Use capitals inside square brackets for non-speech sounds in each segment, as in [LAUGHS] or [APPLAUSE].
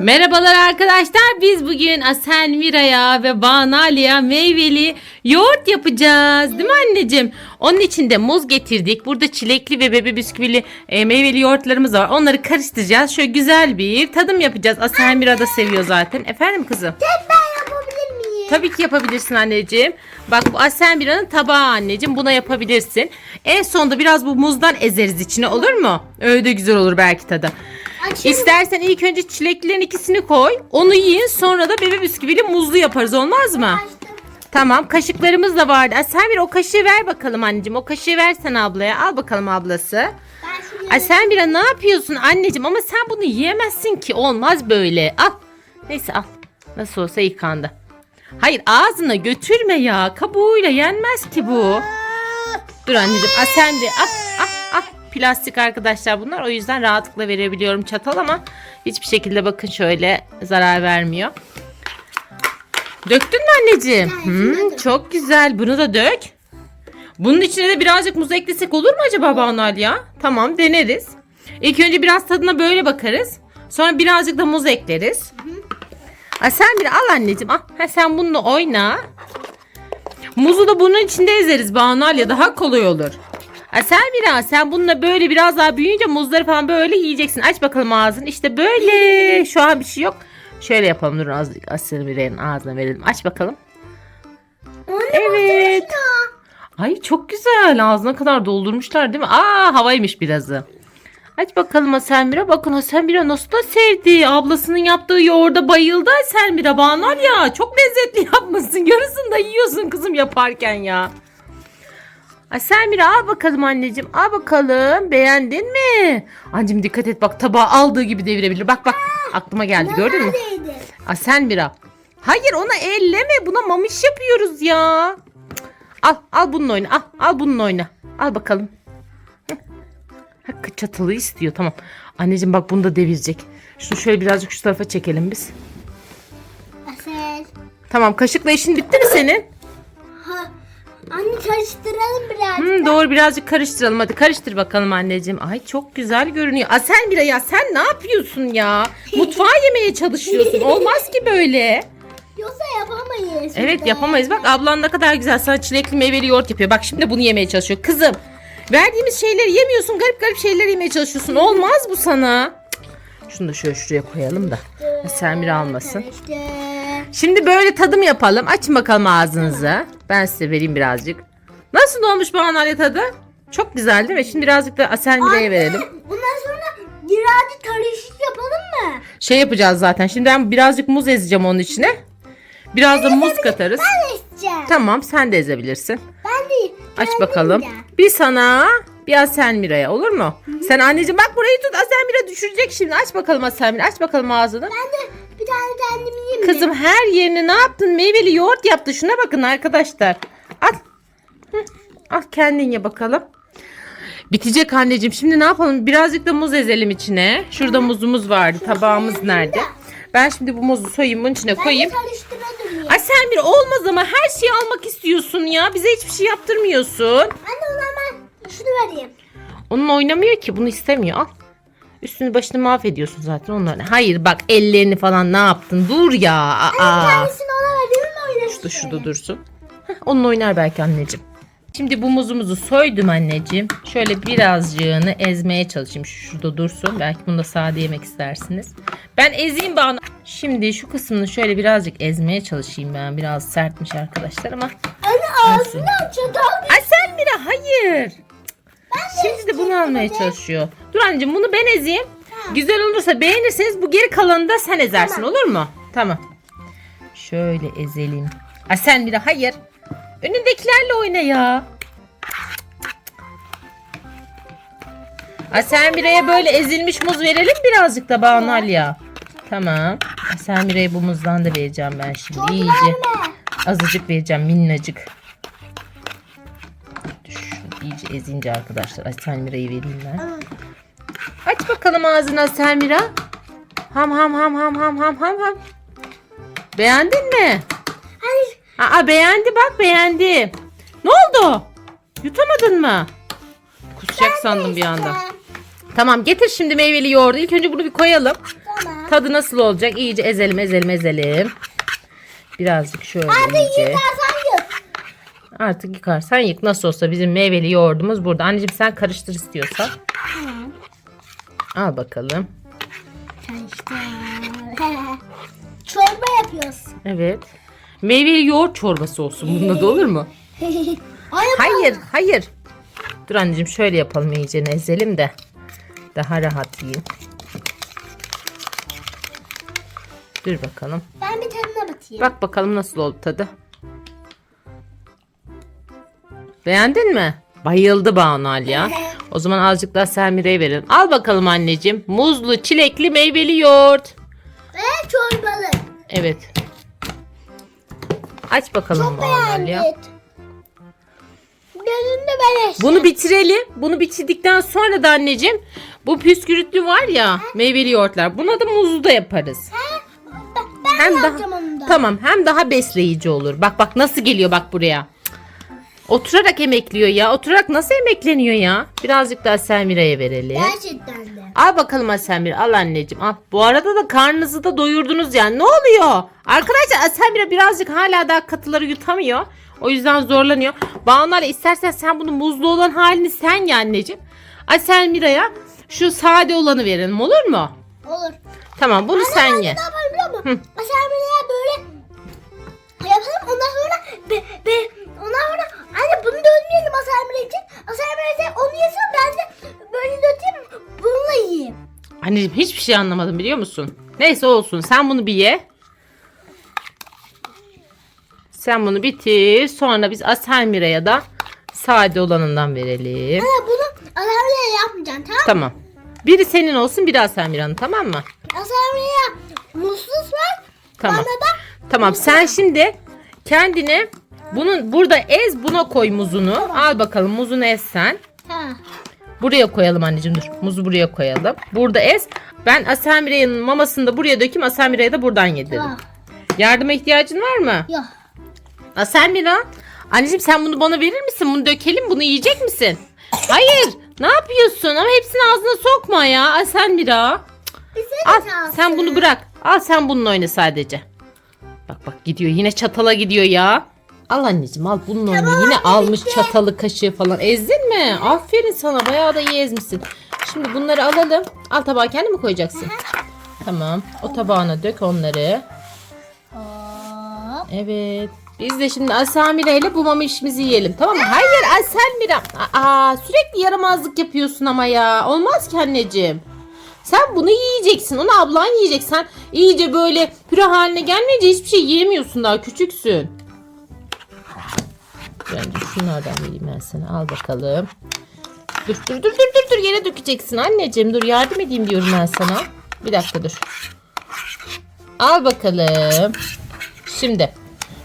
Merhabalar arkadaşlar. Biz bugün Asen Mira'ya ve Banali'ye meyveli yoğurt yapacağız. Değil mi anneciğim? Onun için de muz getirdik. Burada çilekli ve bebe bisküvili e, meyveli yoğurtlarımız var. Onları karıştıracağız. Şöyle güzel bir tadım yapacağız. Asen Mira da seviyor zaten. Efendim kızım? Tek ben yapabilir miyim? Tabii ki yapabilirsin anneciğim. Bak bu Asen Mira'nın tabağı anneciğim. Buna yapabilirsin. En sonunda biraz bu muzdan ezeriz içine olur mu? Öyle de güzel olur belki tadı. Açıyorum. İstersen ilk önce çileklerin ikisini koy. Onu yiyin sonra da bebe bisküvili muzlu yaparız olmaz mı? Açtım. Tamam kaşıklarımız da vardı. Sen bir o kaşığı ver bakalım anneciğim. O kaşığı versen ablaya. Al bakalım ablası. Ay sen bir ne yapıyorsun anneciğim ama sen bunu yiyemezsin ki. Olmaz böyle. Al. Neyse al. Nasıl olsa yıkandı. Hayır ağzına götürme ya. Kabuğuyla yenmez ki bu. Dur anneciğim. Ay sen al al al. Plastik arkadaşlar bunlar. O yüzden rahatlıkla verebiliyorum çatal ama hiçbir şekilde bakın şöyle zarar vermiyor. Döktün mü anneciğim? Hmm, çok güzel. Bunu da dök. Bunun içine de birazcık muz eklesek olur mu acaba Banal ya? Tamam deneriz. İlk önce biraz tadına böyle bakarız. Sonra birazcık da muz ekleriz. Ha, sen bir al anneciğim. Al. Ha, sen bununla oyna. Muzu da bunun içinde ezeriz Banal ya daha kolay olur. Ha, sen biraz sen bununla böyle biraz daha büyüyünce muzları falan böyle yiyeceksin. Aç bakalım ağzını. İşte böyle. Şu an bir şey yok. Şöyle yapalım. Dur az Aslı Miray'ın ağzına verelim. Aç bakalım. Anne, Evet. Ay çok güzel. Ağzına kadar doldurmuşlar değil mi? Aa havaymış birazı. Aç bakalım Hasemira. Bakın Hasemira nasıl da sevdi. Ablasının yaptığı yoğurda bayıldı Hasemira. Bağlar ya. Çok lezzetli yapmışsın. Yarısını da yiyorsun kızım yaparken ya. Hasemira al bakalım anneciğim. Al bakalım. Beğendin mi? Anneciğim dikkat et bak tabağı aldığı gibi devirebilir. Bak bak aklıma geldi gördün mü? Neredeydi? Asenmira. Hayır ona elleme. Buna mamış yapıyoruz ya. Cık. Al al bununla oyna. Al al bununla oyna. Al bakalım. Hakkı çatalı istiyor tamam. Anneciğim bak bunu da devirecek. Şunu şöyle birazcık şu tarafa çekelim biz. Asel. Tamam kaşıkla işin bitti mi senin? Anne karıştıralım biraz. Hmm, doğru birazcık karıştıralım hadi karıştır bakalım anneciğim. Ay çok güzel görünüyor. Asenmira ya sen ne yapıyorsun ya? [LAUGHS] Mutfağa yemeye çalışıyorsun. Olmaz ki böyle. [LAUGHS] Yoksa yapamayız. Evet yapamayız. Bak ablan ne kadar güzel sana çilekli meyveli yoğurt yapıyor. Bak şimdi bunu yemeye çalışıyor. Kızım verdiğimiz şeyleri yemiyorsun. Garip garip şeyler yemeye çalışıyorsun. Olmaz bu sana. Şunu da şöyle şuraya koyalım da. Semir almasın. Şimdi böyle tadım yapalım. Açın bakalım ağzınızı. Ben size vereyim birazcık. Nasıl olmuş bu analya tadı? Çok güzel değil mi? Şimdi birazcık da Aselmire'ye verelim. Bundan sonra birazcık karışık yapalım mı? Şey yapacağız zaten. Şimdi ben birazcık muz ezeceğim onun içine. Biraz da muz katarız. Ben isteyeceğim. Tamam sen de ezebilirsin. Ben değil. Aç bakalım. Bir sana bir Aselmira'ya olur mu? Sen anneciğim bak burayı tut Aselmira düşürecek şimdi. Aç bakalım Aselmira aç bakalım ağzını. Ben de bir tane kendim yiyeyim mi? Kızım her yerini ne yaptın? Meyveli yoğurt yaptı. Şuna bakın arkadaşlar. Al. Hı, Al kendin ye bakalım. Bitecek anneciğim. Şimdi ne yapalım? Birazcık da muz ezelim içine. Şurada muzumuz vardı. Tabağımız nerede? Ben şimdi bu muzu soyayım bunun içine koyayım. Ay sen bir olmaz ama her şeyi almak istiyorsun ya. Bize hiçbir şey yaptırmıyorsun. Anne o zaman şunu vereyim. Onun oynamıyor ki. Bunu istemiyor. Al. Üstünü başını mahvediyorsun zaten onlarla. Hayır bak ellerini falan ne yaptın? Dur ya. Aa. Tanesini ona vereyim mi oynasın? Şurada şurada dursun. Heh, onunla oynar belki anneciğim. Şimdi bu muzumuzu soydum anneciğim. Şöyle birazcığını ezmeye çalışayım. Şu Şurada dursun. Belki bunu da sade yemek istersiniz. Ben ezeyim bana. Şimdi şu kısmını şöyle birazcık ezmeye çalışayım ben. Biraz sertmiş arkadaşlar ama. Anne ağzından çatal Ay sen bile hayır. Şimdi de bunu almaya çalışıyor. Dur anneciğim bunu ben ezeyim. Güzel olursa beğenirseniz bu geri kalanını da sen ezersin olur mu? Tamam. Şöyle ezelim. Ay sen bile hayır. Önündekilerle oyna ya. Ay sen bireye böyle ezilmiş muz verelim birazcık da Banal ya. Tamam. Ay sen bireye bu muzdan da vereceğim ben şimdi. İyice. Azıcık vereceğim minnacık. İyice ezince arkadaşlar. Ay Selmira'yı vereyim ben. Aç bakalım ağzına Selmira. Ham ham ham ham ham ham ham ham. Beğendin mi? Hayır. Aa beğendi bak beğendi. Ne oldu? Yutamadın mı? Kusacak sandım bir anda. Tamam getir şimdi meyveli yoğurdu. İlk önce bunu bir koyalım. Tamam. Tadı nasıl olacak? İyice ezelim ezelim ezelim. Birazcık şöyle Hadi iyice. Artık yıkarsan yık. Nasıl olsa bizim meyveli yoğurdumuz burada. Anneciğim sen karıştır istiyorsan. Tamam. Al bakalım. Karıştır. [LAUGHS] Çorba yapıyoruz. Evet. Meyveli yoğurt çorbası olsun. Bunda da olur mu? [LAUGHS] Ay, Hayır, hayır. Dur anneciğim şöyle yapalım iyice ezelim de daha rahat yiyin. Dur bakalım. Ben bir tadına bakayım. Bak bakalım nasıl oldu tadı. Beğendin mi? Bayıldı Banal ya. O zaman azıcık daha Selmire'ye verin. Al bakalım anneciğim. Muzlu, çilekli, meyveli yoğurt. Ve çorbalı. Evet. Aç bakalım Çok Banal ya. Gözünde beleş. Bunu bitirelim. Bunu bitirdikten sonra da anneciğim bu püskürütlü var ya meyveli yoğurtlar. Buna da muzlu da yaparız. Ben, ben Hem daha onu da. tamam hem daha besleyici olur. Bak bak nasıl geliyor bak buraya. Oturarak emekliyor ya. Oturarak nasıl emekleniyor ya? Birazcık daha Selmira'ya verelim. Gerçekten de. Al bakalım Aselmir. Al anneciğim al. Bu arada da karnınızı da doyurdunuz yani. Ne oluyor? Arkadaşlar Aselmira birazcık hala daha katıları yutamıyor. O yüzden zorlanıyor. Banu Ali istersen sen bunu muzlu olan halini sen ye anneciğim. Aselmira'ya şu sade olanı verelim olur mu? Olur. Tamam bunu sen ye. Ne yapalım biliyor musun? Dönmeyelim Aselmire için. Aselmire sen onu yesin ben de böyle döteyim bununla yiyeyim. Anneciğim hiçbir şey anlamadım biliyor musun? Neyse olsun sen bunu bir ye. Sen bunu bitir. Sonra biz Aselmira'ya da sade olanından verelim. Anne bunu Aselmire'ye yapmayacaksın tamam mı? Tamam. Biri senin olsun biri Aselmira'nın tamam mı? Aselmire'ye musluz ver. Tamam. Bana da Tamam sen şimdi kendine bunun burada ez buna koy muzunu. Al bakalım muzunu ez sen. ha. Buraya koyalım anneciğim dur. Muzu buraya koyalım. Burada ez. Ben Aselmira'nın mamasını da buraya dökeyim. Aselmira'ya da buradan yediririm. Tamam. Yardıma ihtiyacın var mı? Yok. Aselmira. Anneciğim sen bunu bana verir misin? Bunu dökelim. Bunu yiyecek misin? Hayır. Ne yapıyorsun? Ama hepsini ağzına sokma ya. Aselmira. Bize Al de sen bunu bırak. Al sen bununla oyna sadece. Bak bak gidiyor yine çatala gidiyor ya. Al anneciğim al bununla oyna. Yine almış çatalı kaşığı falan. Ezdin mi? Aferin sana bayağı da iyi ezmişsin. Şimdi bunları alalım. Al tabağa kendi mi koyacaksın? Tamam. O tabağına dök onları. Hop. Evet. Biz de şimdi Asamira ile bu mama işimizi yiyelim tamam mı? Hayır Asamira. Aa, sürekli yaramazlık yapıyorsun ama ya. Olmaz ki anneciğim. Sen bunu yiyeceksin. Onu ablan yiyecek. Sen iyice böyle püre haline gelmeyince hiçbir şey yiyemiyorsun daha küçüksün. Bence şunlardan vereyim ben sana. Al bakalım. Dur dur dur dur dur dur yere dökeceksin anneciğim. Dur yardım edeyim diyorum ben sana. Bir dakika dur. Al bakalım. Şimdi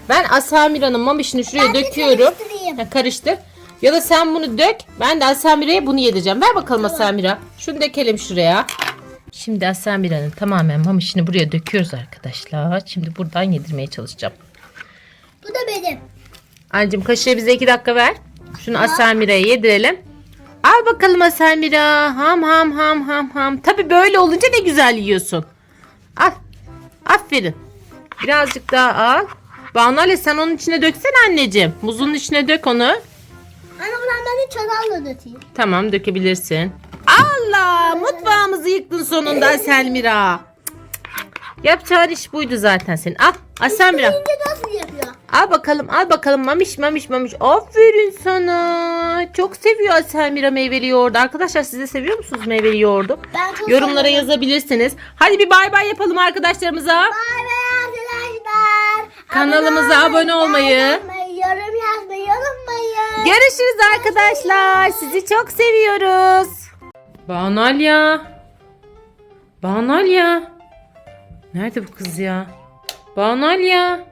ben Asamira'nın mamişini şuraya Ben döküyorum. Ha, karıştır. Ya da sen bunu dök. Ben de Asamira'ya bunu yedireceğim. Ver bakalım Asamira. Şunu dökelim şuraya. Şimdi Asamira'nın tamamen mamişini buraya döküyoruz arkadaşlar. Şimdi buradan yedirmeye çalışacağım. Bu da benim. Anneciğim kaşığı bize iki dakika ver. Şunu Asamira'ya yedirelim. Al bakalım Asamira. Ham ham ham ham ham. Tabi böyle olunca ne güzel yiyorsun. Al. Aferin. Birazcık daha al. Banale sen onun içine döksene anneciğim. Muzun içine dök onu. Anne buradan ben de çatalla döteyim. Tamam dökebilirsin. Allah mutfağımızı yıktın sonunda Selmira. Yapacağın iş buydu zaten senin. Al Asamira. Nasıl yapıyor? Al bakalım al bakalım mamiş mamiş mamiş. Aferin sana. Çok seviyor Aselmira meyveli yoğurdu. Arkadaşlar siz de seviyor musunuz meyveli yoğurdu? Ben çok Yorumlara seviyorum. yazabilirsiniz. Hadi bir bay bay yapalım arkadaşlarımıza. Bay bay arkadaşlar. Kanalımıza abone olmayı. like atmayı, yorum yazmayı unutmayın. Görüşürüz arkadaşlar. Sizi çok seviyoruz. Banalya. Banalya. Nerede bu kız ya? Banalya.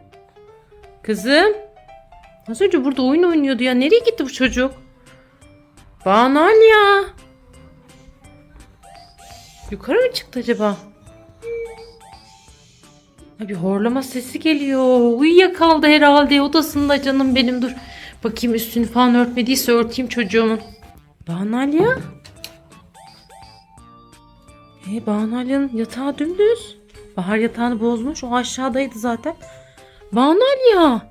Kızım. Az önce burada oyun oynuyordu ya. Nereye gitti bu çocuk? Banalya. Yukarı mı çıktı acaba? Bir horlama sesi geliyor. Uyuyakaldı herhalde odasında canım benim dur. Bakayım üstünü falan örtmediyse örteyim çocuğumun. Banalya? E, Banu Alya'nın yatağı dümdüz. Bahar yatağını bozmuş. O aşağıdaydı zaten. Banu Alya.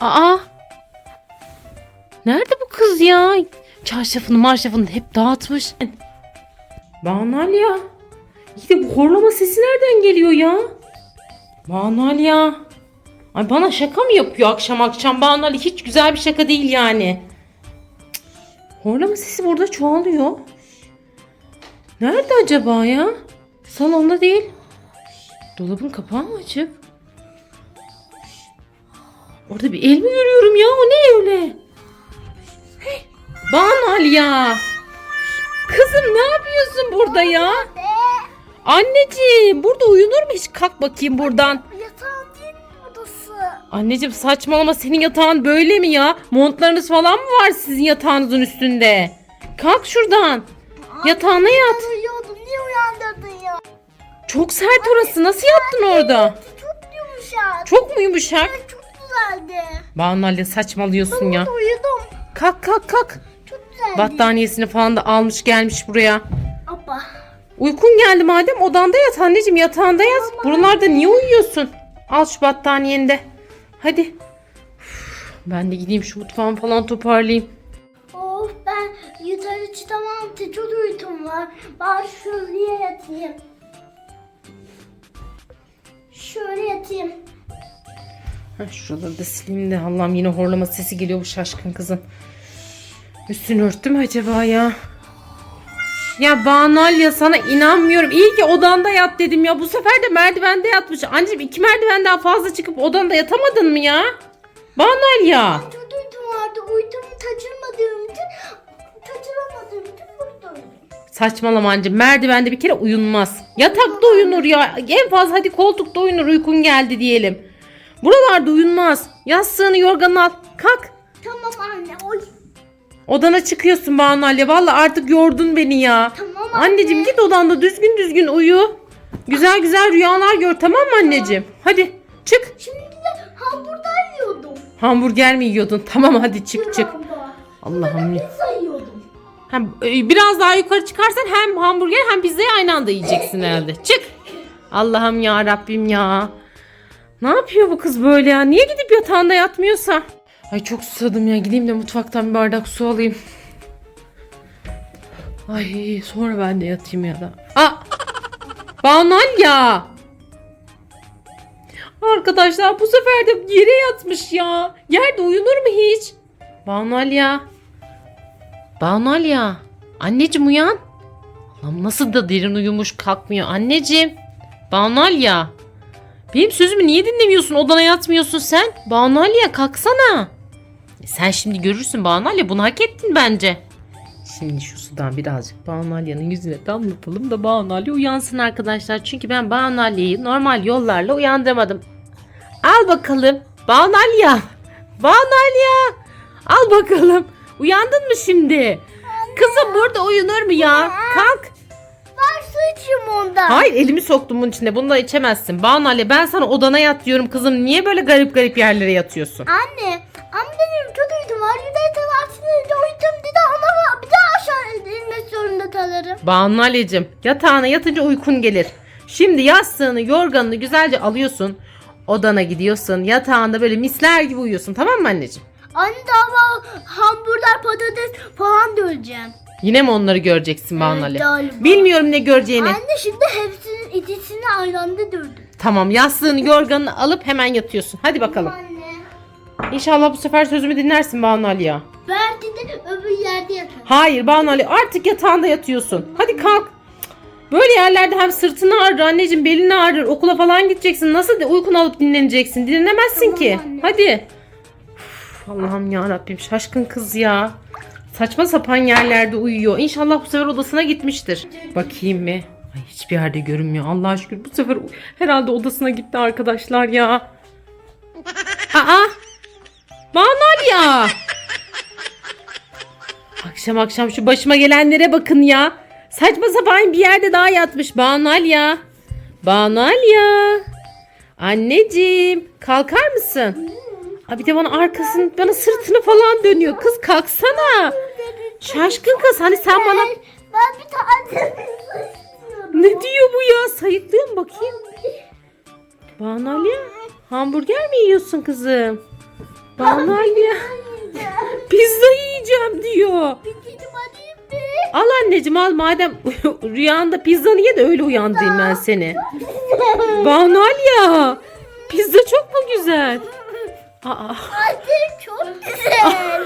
Aa. Nerede bu kız ya? Çarşafını marşafını hep dağıtmış. Banu Alya. İyi de bu horlama sesi nereden geliyor ya? Banu Alya. Ay bana şaka mı yapıyor akşam akşam Banu Alya? Hiç güzel bir şaka değil yani. Cık. Horlama sesi burada çoğalıyor. Nerede acaba ya? Salonda değil. Dolabın kapağı mı açık? Orada bir el mi görüyorum ya? O ne öyle? Hey, Banu Alya. Kızım ne yapıyorsun burada ya? Anneciğim burada uyunur mu hiç? Kalk bakayım buradan. Yatağın değil mi odası? Anneciğim saçmalama senin yatağın böyle mi ya? Montlarınız falan mı var sizin yatağınızın üstünde? Kalk şuradan. Yatağına yat. Ben uyuyordum. Niye uyandırdın ya? Çok sert orası. Nasıl yattın orada? Çok yumuşak. Çok mu yumuşak? Çok güzeldi. Banu Ali saçmalıyorsun ya. Uyudum. Kalk kalk kalk. Çok güzeldi. Battaniyesini falan da almış gelmiş buraya. Hoppa. Uykun geldi madem odanda yat anneciğim yatağında yat. Buralarda niye uyuyorsun? Al şu battaniyeni de. Hadi. Üf, Ben de gideyim şu mutfağımı falan toparlayayım. Of ben yukarı çıkamam. Çok uykum var. Bari şuraya yatayım. Şöyle yatayım. Heh, şuraları da sileyim de Allah'ım yine horlama sesi geliyor bu şaşkın kızın. Üstünü örttü mü acaba ya? Ya Banalya sana inanmıyorum. İyi ki odanda yat dedim ya. Bu sefer de merdivende yatmış. Anneciğim iki merdivenden fazla çıkıp odanda yatamadın mı ya? Banalya. Çok uykum vardı. Uykumu kaçırmadığım için kaçıramadığım için burada uyudum. Saçmalama anneciğim. Merdivende bir kere uyunmaz. Yatakta uyunur ya. En fazla hadi koltukta uyunur uykun geldi diyelim. Buralarda uyunmaz. Yastığını yorganını al. Kalk. Tamam anne. Oy. Odana çıkıyorsun Banu. Valla artık yordun beni ya. Tamam anne. Anneciğim git odanda düzgün düzgün uyu. Güzel güzel rüyalar gör tamam mı anneciğim? Hadi çık. Şimdi de hamburger yiyordum. Hamburger mi yiyordun? Tamam hadi çık çık. Şuramda. Allah'ım. Pizza yiyordum. Hem, e, biraz daha yukarı çıkarsan hem hamburger hem pizzayı aynı anda yiyeceksin [LAUGHS] herhalde. Çık. Allah'ım ya Rabbim ya. Ne yapıyor bu kız böyle ya? Niye gidip yatağında yatmıyorsa? Ay çok susadım ya. Gideyim de mutfaktan bir bardak su alayım. Ay sonra ben de yatayım ya da. Aa! Banal ya. Arkadaşlar bu sefer de yere yatmış ya. Yerde uyunur mu hiç? Banal ya. Banal ya. Anneciğim uyan. Allah'ım nasıl da derin uyumuş kalkmıyor. Anneciğim. Banal ya. Benim sözümü niye dinlemiyorsun? Odana yatmıyorsun sen. Ya kalksana. E Sen şimdi görürsün ya bunu hak ettin bence. Şimdi şu sudan birazcık Banalya'nın yüzüne damlatalım da Banalya uyansın arkadaşlar. Çünkü ben Banalya'yı normal yollarla uyandıramadım. Al bakalım. Banalya. Banalya. Al bakalım. Uyandın mı şimdi? Kızım burada uyunur mu ya? Kalk. Su içeyim ondan. Hayır elimi soktum bunun içine. Bunu da içemezsin. Banalya ben sana odana yat diyorum kızım. Niye böyle garip garip yerlere yatıyorsun? Anne, ama benim çok uykum var. Yüzey telarsızlığı uykum dedi ama bir daha aşağı inmek zorunda kalırım. Banalya'cığım yatağına yatınca uykun gelir. Şimdi yastığını yorganını güzelce alıyorsun. Odana gidiyorsun. Yatağında böyle misler gibi uyuyorsun. Tamam mı anneciğim? Anne daha hamburger patates falan döveceğim. Yine mi onları göreceksin Banalya? galiba. Bilmiyorum ne göreceğini. Anne şimdi hepsinin ikisini aynı anda dövdüm. Tamam yastığını yorganını alıp hemen yatıyorsun. Hadi bakalım. Anne. İnşallah bu sefer sözümü dinlersin Banalya. Belki de öbür yerde yatarım. Hayır Banalya artık yatağında yatıyorsun. Hadi kalk. Böyle yerlerde hem sırtını ağrır anneciğim belini ağrır okula falan gideceksin. Nasıl de uykunu alıp dinleneceksin? Dinlenemezsin Tamam ki. anne. Hadi. Üf, Allah'ım ya Rabbim şaşkın kız ya. Saçma sapan yerlerde uyuyor. İnşallah bu sefer odasına gitmiştir. Bakayım mı? Ay hiçbir yerde görünmüyor. Allah'a şükür bu sefer herhalde odasına gitti arkadaşlar ya. Aa! Banalya! Akşam akşam şu başıma gelenlere bakın ya. Saçma sapan bir yerde daha yatmış Banalya. Banalya. Anneciğim kalkar mısın? Ha bir de bana arkasını bana sırtını falan dönüyor. Kız kalksana. Şaşkın kız hani sen bana Ben bir tane. Ne diyor bu ya? Sayıklıyor mu bakayım? Banu Alya hamburger mi yiyorsun kızım? Banu Alya pizza yiyeceğim diyor. Al anneciğim al madem [LAUGHS] rüyanda pizzanı ye de öyle uyandırayım ben seni. Banu Alya pizza çok mu güzel? Aa, Hadi çok güzel.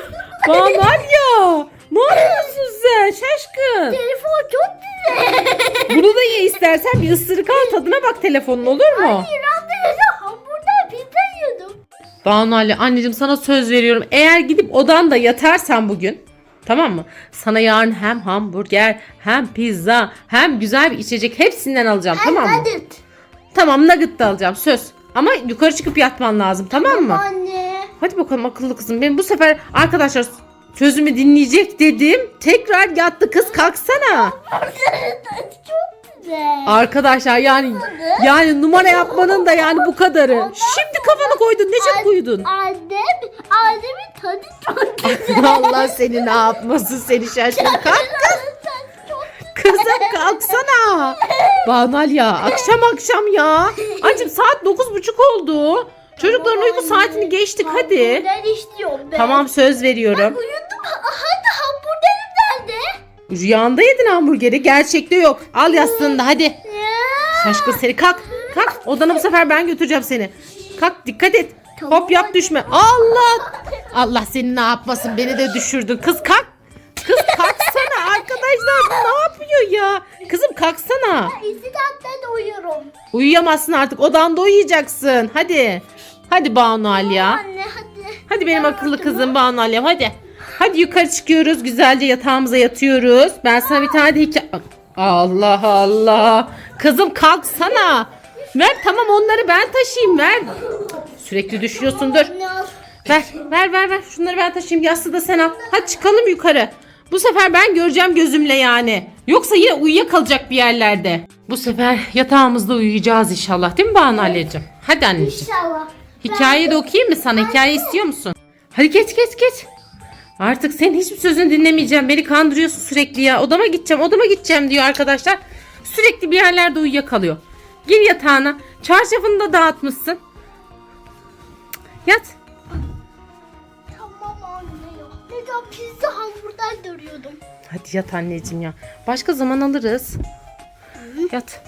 Banu Alya ne yapıyorsun sen şaşkın? Telefon çok güzel. Bunu da ye istersen bir ısırık al tadına bak telefonun olur mu? İran'da yaşa hamburger pizza yiyordum. Banu Ali anneciğim sana söz veriyorum. Eğer gidip odanda yatarsan bugün tamam mı? Sana yarın hem hamburger hem pizza hem güzel bir içecek hepsinden alacağım tamam mı? Hadi. Tamam nugget da alacağım söz. Ama yukarı çıkıp yatman lazım tamam mı? Anne. Hadi bakalım akıllı kızım. Benim bu sefer arkadaşlar sözümü dinleyecek dedim. Tekrar yattı kız kalksana. çok güzel. Arkadaşlar yani yani numara yapmanın da yani bu kadarı. Şimdi kafanı koydun ne çok uyudun. Annem, annemin tadı çok güzel. [LAUGHS] Allah seni ne yapmasın seni şaşkın. Kalk çok kızım kalksana. [LAUGHS] Banal ya akşam akşam ya. Anneciğim saat dokuz buçuk oldu. Çocukların uyku saatini geçtik hadi. Hamburger istiyorum ben. Tamam söz veriyorum. Uyudum. Hadi hamburgerim nerede? Rüyanda yedin hamburgeri gerçekte yok. Al yastığını da hadi. Ya. Şaşkın seni kalk. Kalk odana bu sefer ben götüreceğim seni. Kalk dikkat et. Hop yap düşme. Allah. Allah seni ne yapmasın beni de düşürdün. Kız kalk. Kız kalksana arkadaşlar bu ne yapıyor ya? Kızım kalksana. İstirahatte de uyuyorum. Uyuyamazsın artık odanda uyuyacaksın. Hadi. Hadi Banu Alya. Anne hadi. Hadi benim akıllı kızım Banu Alya hadi. Hadi yukarı çıkıyoruz güzelce yatağımıza yatıyoruz. Ben sana bir tane de hikaye... Allah Allah. Kızım kalksana. Ver tamam onları ben taşıyayım ver. Sürekli düşüyorsun dur. Ver ver ver ver şunları ben taşıyayım yastığı da sen al. Hadi çıkalım yukarı. Bu sefer ben göreceğim gözümle yani. Yoksa yine uyuyakalacak bir yerlerde. Bu sefer yatağımızda uyuyacağız inşallah değil mi Banu Alya'cığım? Hadi anneciğim. İnşallah. Hikaye de okuyayım mı sana? Hikaye istiyor musun? Hadi geç geç geç. Artık senin hiçbir sözünü dinlemeyeceğim. Beni kandırıyorsun sürekli ya. Odama gideceğim, odama gideceğim diyor arkadaşlar. Sürekli bir yerlerde uyuyakalıyor. Gir yatağına. Çarşafını da dağıtmışsın. Yat. Tamam anne ya. Neden pizza hamburger görüyordum. Hadi yat anneciğim ya. Başka zaman alırız. Yat.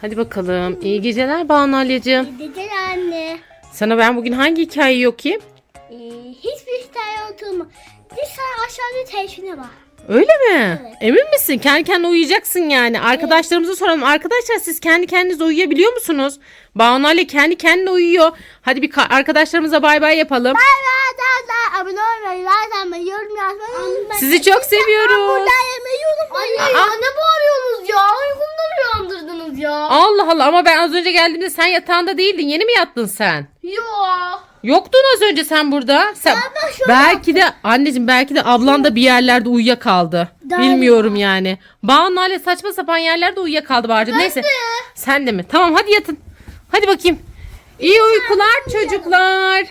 Hadi bakalım. İyi geceler Banu Alya'cığım. Geceler anne. Sana ben bugün hangi hikayeyi okuyayım? Ee, hiçbir şey oturma. Bir sen aşağıda telefone bak. Öyle mi? Evet. Emin misin? Kendi kendine uyuyacaksın yani. Arkadaşlarımıza soralım. Arkadaşlar siz kendi kendinize uyuyabiliyor musunuz? Banu Ali kendi kendine uyuyor. Hadi bir ka- arkadaşlarımıza bay bay yapalım. Bay bay arkadaşlar. Abone olmayı, like atmayı, yorum yazmayı unutmayın. Sizi çok seviyoruz. Hamburger yemeyi unutmayın. Aa. ne bağırıyorsunuz ya? Uykumdan uyandırdınız ya. Allah Allah ama ben az önce geldiğimde sen yatağında değildin. Yeni mi yattın sen? Yo. Yoktun az önce sen burada. Sen Ben şu belki de anneciğim belki de ablan da bir yerlerde uyuyakaldı. Galiba. Bilmiyorum yani. Banu Ali saçma sapan yerlerde uyuyakaldı bari. Neyse. Sen de mi? Tamam hadi yatın. Hadi bakayım. İyi uykular çocuklar.